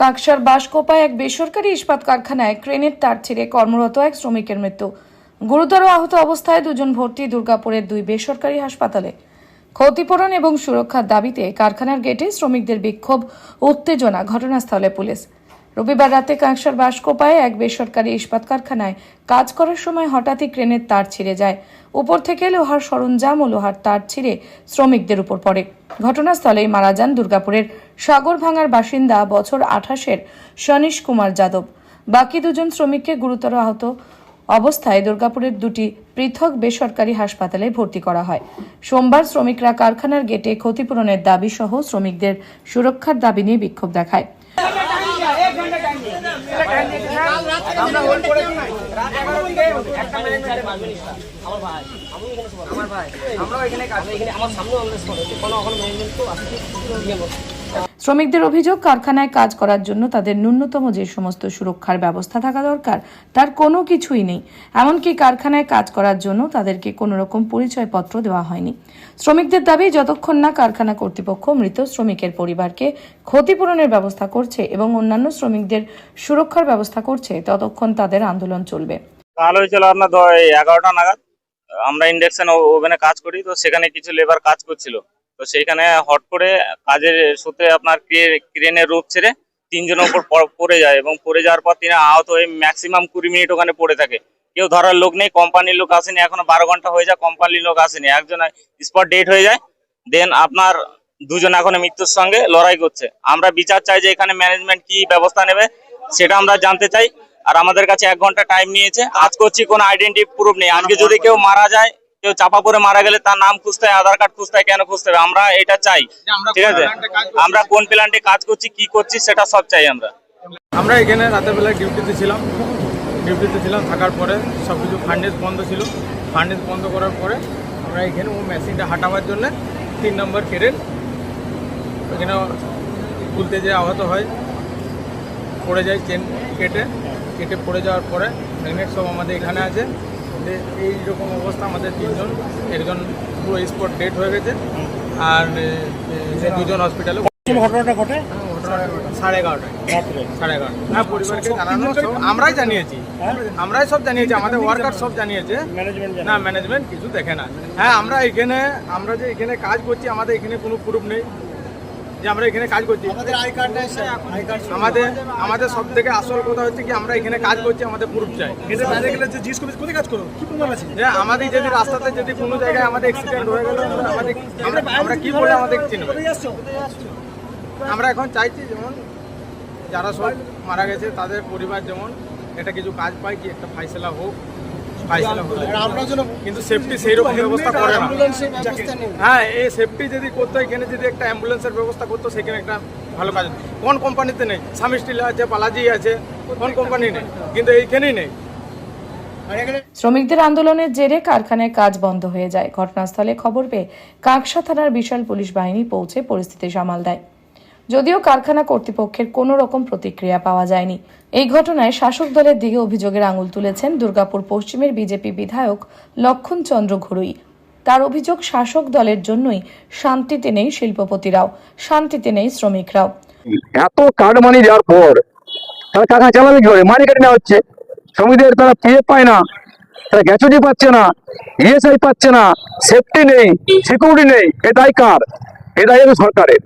কাকসার বাসকোপায় এক বেসরকারি ইস্পাত কারখানায় ক্রেনের তার ছিঁড়ে কর্মরত এক শ্রমিকের মৃত্যু। গুরুতর আহত অবস্থায় দুজন ভর্তি দুর্গাপুরের দুই বেসরকারি হাসপাতালে। ক্ষতিপূরণ এবং সুরক্ষার দাবিতে কারখানার গেটে শ্রমিকদের বিক্ষোভ, উত্তেজনা, ঘটনাস্থলে পুলিশ। রবিবার রাতে কাঁকসার বাসকোপায় এক বেসরকারি ইস্পাত কারখানায় কাজ করার সময় হঠাৎই ক্রেনের তার ছিঁড়ে যায়। উপর থেকে লোহার সরঞ্জাম ও লোহার তার ছিঁড়ে শ্রমিকদের উপর পড়ে। ঘটনাস্থলেই মারা যান দুর্গাপুরের সাগরভাঙার বাসিন্দা বছর আঠাশের সনীশ কুমার যাদব। বাকি দুজন শ্রমিককে গুরুতর আহত অবস্থায় দুর্গাপুরের দুটি পৃথক বেসরকারি হাসপাতালে ভর্তি করা হয়। সোমবার শ্রমিকরা কারখানার গেটে ক্ষতিপূরণের দাবি সহ শ্রমিকদের সুরক্ষার দাবি নিয়ে বিক্ষোভ দেখায়। আমরা আমার ভাই, আমার এখানে কাজ এখানে আমার সামনে স্পট কোনো ওখানে ম্যানেজমেন্ট তো বলছে শ্রমিকদের অভিযোগ, কারখানায় কাজ করার জন্য তাদের ন্যূনতম যে সমস্ত সুরক্ষার ব্যবস্থা থাকা দরকার, তার কোনো কিছুই নেই। এমনকি কারখানায় কাজ করার জন্য তাদেরকে কোনো রকম পরিচয়পত্র দেওয়া হয়নি। শ্রমিকদের দাবি, যতক্ষণ না কারখানা কর্তৃপক্ষ মৃত শ্রমিকের পরিবারকে ক্ষতিপূরণের ব্যবস্থা করছে এবং অন্যান্য শ্রমিকদের সুরক্ষার ব্যবস্থা করছে, ততক্ষণ তাদের আন্দোলন চলবে। আমরা ইন্ডাকশন ওভেনে কাজ করি, তো সেখানে কিছু লেবার কাজ করছিল। তো সেইখানে হট করে কাজের সূত্রে আপনার ক্রে- ক্রেনের রূপ ছেড়ে তিনজনের উপর পড়ে যায় এবং পড়ে যাওয়ার পর তিনি আহত হয়ে ম্যাক্সিমাম কুড়ি মিনিট ওখানে পড়ে থাকে। কেউ ধরার লোক নেই কোম্পানির লোক আসেনি, এখনও বারো ঘণ্টা হয়ে যায় কোম্পানির লোক আসেনি। একজন স্পট ডেট হয়ে যায় দেন আপনার দুজন এখন মৃত্যুর সঙ্গে লড়াই করছে। আমরা বিচার চাই যে এখানে ম্যানেজমেন্ট কি ব্যবস্থা নেবে, সেটা আমরা জানতে চাই। আর আমাদের কাছে এক ঘণ্টা টাইম নিয়েছে। আজ করছি কোনো আইডেন্টি প্রুফ নেই। আজকে যদি কেউ মারা যায় কেউ চাপা পড়ে মারা গেলে তার নাম খুঁজতে হয় আধার কার্ড খুঁজতে হয় কেন খুঁজতে হবে? আমরা এটা চাই ঠিক আছে? আমরা কোন প্ল্যান্টে কাজ করছি কি করছি সেটা সব চাই আমরা। আমরা এখানে রাতের বেলায় ডিউটিতে ছিলাম। ডিউটিতে ছিলাম থাকার পরে সব কিছু ফান্ডেজ বন্ধ ছিল। ফান্ডেজ বন্ধ করার পরে আমরা এখানে ও মেশিনটা হাঁটাবার জন্য তিন নম্বর কেরেন এখানে খুলতে যে আহত হয়। পড়ে যায় চেন কেটে কেটে পড়ে যাওয়ার পরে হেলমেট সব আমাদের এখানে আছে। যে এইরকম অবস্থা আমাদের তিনজন। একজন পুরো স্পট ডেট হয়ে গেছে আর দুজন হসপিটালে ঘটনাটা ঘটে? সাড়ে এগারোটায়। সাড়ে এগারোটা হ্যাঁ পরিবারকে জানানো সব আমরাই জানিয়েছি। আমরাই সব জানিয়েছি আমাদের ওয়ার্কার সব জানিয়েছে। না ম্যানেজমেন্ট কিছু দেখে না। হ্যাঁ আমরা এখানে আমরা যে এখানে কাজ করছি আমাদের এখানে কোনো প্রুফ নেই। যে আমরা এখানে কাজ করছি। আমাদের আমাদের সব থেকে আসল কথা হচ্ছে কি আমরা এখানে কাজ করছি আমাদের প্রুফ চাই। কোথায় কাজ করো? কি প্রমাণ আছে? যে আমাদের যদি রাস্তাতে যদি কোনো জায়গায় আমাদের অ্যাক্সিডেন্ট হয়ে গেল আমাদের আমরা কি বলে আমাদের চিনবে? আমরা এখন চাইছি যেমন যারা সব মারা গেছে তাদের পরিবার যেমন একটা কিছু কাজ পায় কি একটা ফাইসলা হোক ফাইসলা হোক আর আপনার জন্য কিন্তু সেফটি সেই রকম ব্যবস্থা করে না। অ্যাম্বুলেন্সের ব্যবস্থা হ্যাঁ এই সেফটি যদি করতো এখানে যদি একটা অ্যাম্বুলেন্সের ব্যবস্থা করতো সেখানে একটা ভালো কাজ কোন কোম্পানিতে নেই? স্বামী স্টিল আছে বালাজি আছে কোন কোম্পানি নেই? কিন্তু এইখানেই নেই। শ্রমিকদের আন্দোলনের জেরে কারখানায় কাজ বন্ধ হয়ে যায়। ঘটনাস্থলে খবর পেয়ে কাকসা থানার বিশাল পুলিশ বাহিনী পৌঁছে পরিস্থিতি সামাল দেয়। যদিও কারখানা কর্তৃপক্ষের কোনো রকম প্রতিক্রিয়া পাওয়া যায়নি। এই ঘটনায় শাসক দলের দিকে অভিযোগের আঙুল তুলেছেন দুর্গাপুর পশ্চিমের বিজেপি বিধায়ক লক্ষণ চন্দ্র ঘুরুই। তার অভিযোগ শাসক দলের জন্যই শান্তিতে নেই শিল্পপতিরাও শান্তিতে নেই শ্রমিকরাও। এত কার্ড মানি দেওয়ার পর তারা চালাবে কি করে মানি কেটে নেওয়া হচ্ছে। শ্রমিকদের তারা পিএফ পায় না। তারা গ্যাচুটি পাচ্ছে না। ইএসআই পাচ্ছে না। সেফটি নেই। সিকিউরিটি নেই। এটাই কার? এ দায় হবে সরকারের।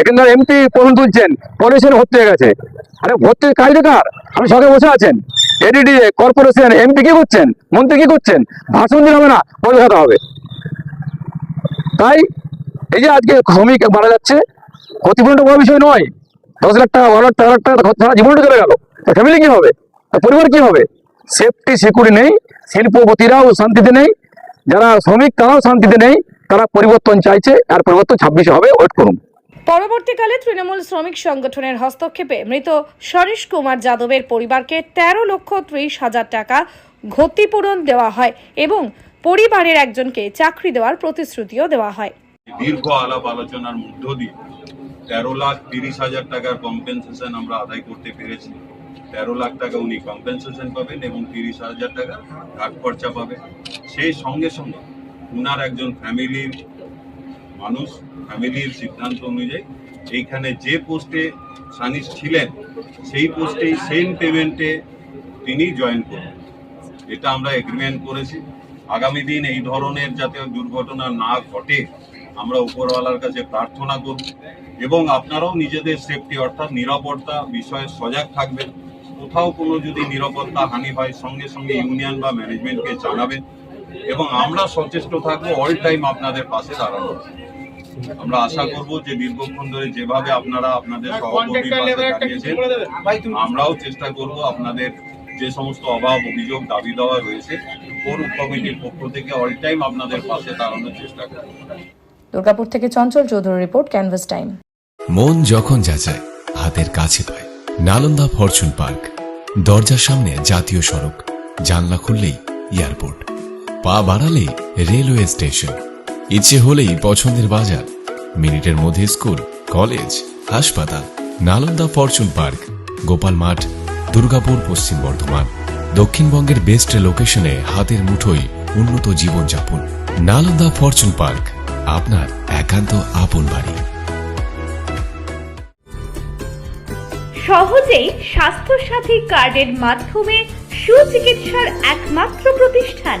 এখানে এমপি প্রশ্ন তুলছেন পলিউশন ভর্তি হয়ে গেছে। আরে ভর্তি কাজ কার আপনি সঙ্গে বসে আছেন। এডিডিএ কর্পোরেশন এমপি কি করছেন? মন্ত্রী কি করছেন? ভাষণ দিলে হবে না খাতে হবে। তাই এই যে আজকে শ্রমিক মারা যাচ্ছে, ক্ষতিপূরণটা বড় বিষয় নয়। দশ লাখ টাকা, বারো লাখ টাকা লাখ টাকা জীবনটা চলে গেল। ফ্যামিলি কি হবে? পরিবার কি হবে? সেফটি সিকিউরিটি নেই, শিল্পপতিরাও শান্তিতে নেই, যারা শ্রমিক তারাও শান্তিতে নেই। তারা পরিবর্তন চাইছে আর পরিবর্তন ছাব্বিশে হবে ওয়েট করুন। পরবর্তীকালে তৃণমূল শ্রমিক সংগঠনের হস্তক্ষেপে মৃত সনীশ কুমার যাদবের পরিবারকে তেরো লক্ষ ত্রিশ হাজার টাকা ক্ষতিপূরণ দেওয়া হয় এবং পরিবারের একজনকে চাকরি দেওয়ার প্রতিশ্রুতিও দেওয়া হয়। দীর্ঘ আলাপ আলোচনার মধ্য দিয়ে তেরো লাখ তিরিশ হাজার টাকার কম্পেনসেশন আমরা আদায় করতে পেরেছি। তেরো লাখ টাকা উনি কম্পেনসেশন পাবেন এবং তিরিশ হাজার টাকা ঘাট খরচা পাবেন। সেই সঙ্গে সঙ্গে উনার একজন ফ্যামিলির মানুষ, ফ্যামিলির সিদ্ধান্ত অনুযায়ী এইখানে যে পোস্টে সানিস ছিলেন, সেই পোস্টেই সেম পেমেন্টে তিনি জয়েন করবেন। এটা আমরা এগ্রিমেন্ট করেছি। আগামী দিন এই ধরনের যাতে দুর্ঘটনা না ঘটে, আমরা উপরওয়ালার কাছে প্রার্থনা করব এবং আপনারাও নিজেদের সেফটি অর্থাৎ নিরাপত্তা বিষয়ে সজাগ থাকবেন। কোথাও কোনো যদি নিরাপত্তা হানি হয়, সঙ্গে সঙ্গে ইউনিয়ন বা ম্যানেজমেন্টকে জানাবেন। এবং আমরা সচেষ্ট থাকব অল টাইম আপনাদের পাশে দাঁড়ানো আমরা আশা করব যে দীর্ঘক্ষণ ধরে যেভাবে আপনারা আপনাদের দাঁড়িয়েছেন আমরাও চেষ্টা করব আপনাদের যে সমস্ত অভাব অভিযোগ দাবি দেওয়া রয়েছে কোর কমিটির পক্ষ থেকে অল টাইম আপনাদের পাশে দাঁড়ানোর চেষ্টা করব। দুর্গাপুর থেকে Chanchal Chowdhury report canvas time মন যখন যাচায় হাতের কাছে পায়। নালন্দা ফরচুন পার্ক দরজার সামনে জাতীয় সড়ক জানলা খুললেই এয়ারপোর্ট। পা বাড়ালেই রেলওয়ে স্টেশন। ইচ্ছে হলেই পছন্দের বাজার, মিনিটের মধ্যে স্কুল, কলেজ, হাসপাতাল, নালন্দা ফরচুন পার্ক, গোপাল মাঠ, দুর্গাপুর পশ্চিম বর্ধমান, দক্ষিণবঙ্গের বেস্ট লোকেশনে হাতের মুঠোয় উন্নত জীবনযাপন। নালন্দা ফরচুন পার্ক, আপনার একান্ত আপন বাড়ি। সহজেই স্বাস্থ্যসাথী কার্ডের মাধ্যমে সুচিকিৎসার একমাত্র প্রতিষ্ঠান